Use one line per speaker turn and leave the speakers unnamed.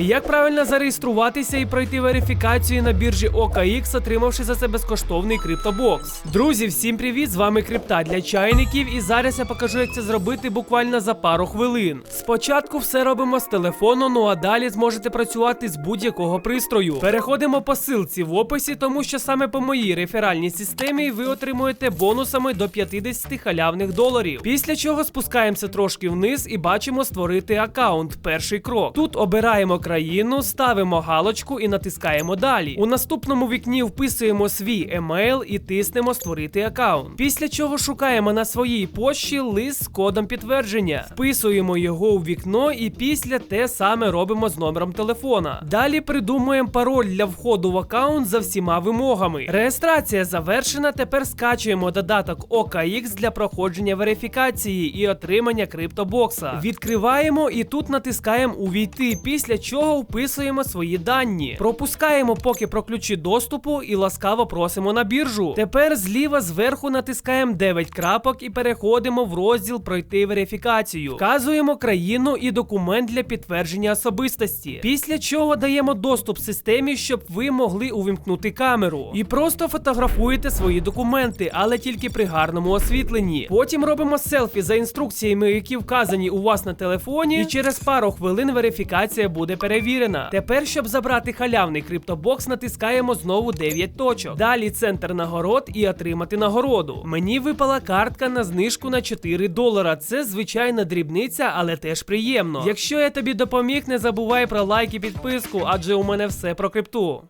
Як правильно зареєструватися і пройти верифікацію на біржі OKX, отримавши за це безкоштовний криптобокс? Друзі, всім привіт! З вами крипта для чайників, і зараз я покажу, як це зробити буквально за пару хвилин. Спочатку все робимо з телефону, ну а далі зможете працювати з будь-якого пристрою. Переходимо по силці в описі, тому що саме по моїй реферальній системі ви отримуєте бонусами до 50 халявних доларів. Після чого спускаємося трошки вниз і бачимо створити аккаунт. Перший крок. Тут обираємо країну, ставимо галочку і натискаємо далі. У наступному вікні вписуємо свій емейл і тиснемо створити аккаунт. Після чого шукаємо на своїй пошті лист з кодом підтвердження, вписуємо його у вікно і після те саме робимо з номером телефона. Далі придумуємо пароль для входу в аккаунт за всіма вимогами. Реєстрація завершена. Тепер скачуємо додаток OKX для проходження верифікації і отримання криптобокса. Відкриваємо і тут натискаємо увійти, після чого вписуємо свої дані. Пропускаємо поки про ключі доступу і ласкаво просимо на біржу. Тепер зліва зверху натискаємо 9 крапок і переходимо в розділ Пройти верифікацію. Вказуємо країну і документ для підтвердження особистості. Після чого даємо доступ системі, щоб ви могли увімкнути камеру. І просто фотографуєте свої документи, але тільки при гарному освітленні. Потім робимо селфі за інструкціями, які вказані у вас на телефоні, і через пару хвилин верифікація буде перевірена. Тепер, щоб забрати халявний криптобокс, натискаємо знову 9 точок. Далі центр нагород і отримати нагороду. Мені випала картка на знижку на 4 долара. Це звичайна дрібниця, але теж приємно. Якщо я тобі допоміг, не забувай про лайк і підписку, адже у мене все про крипту.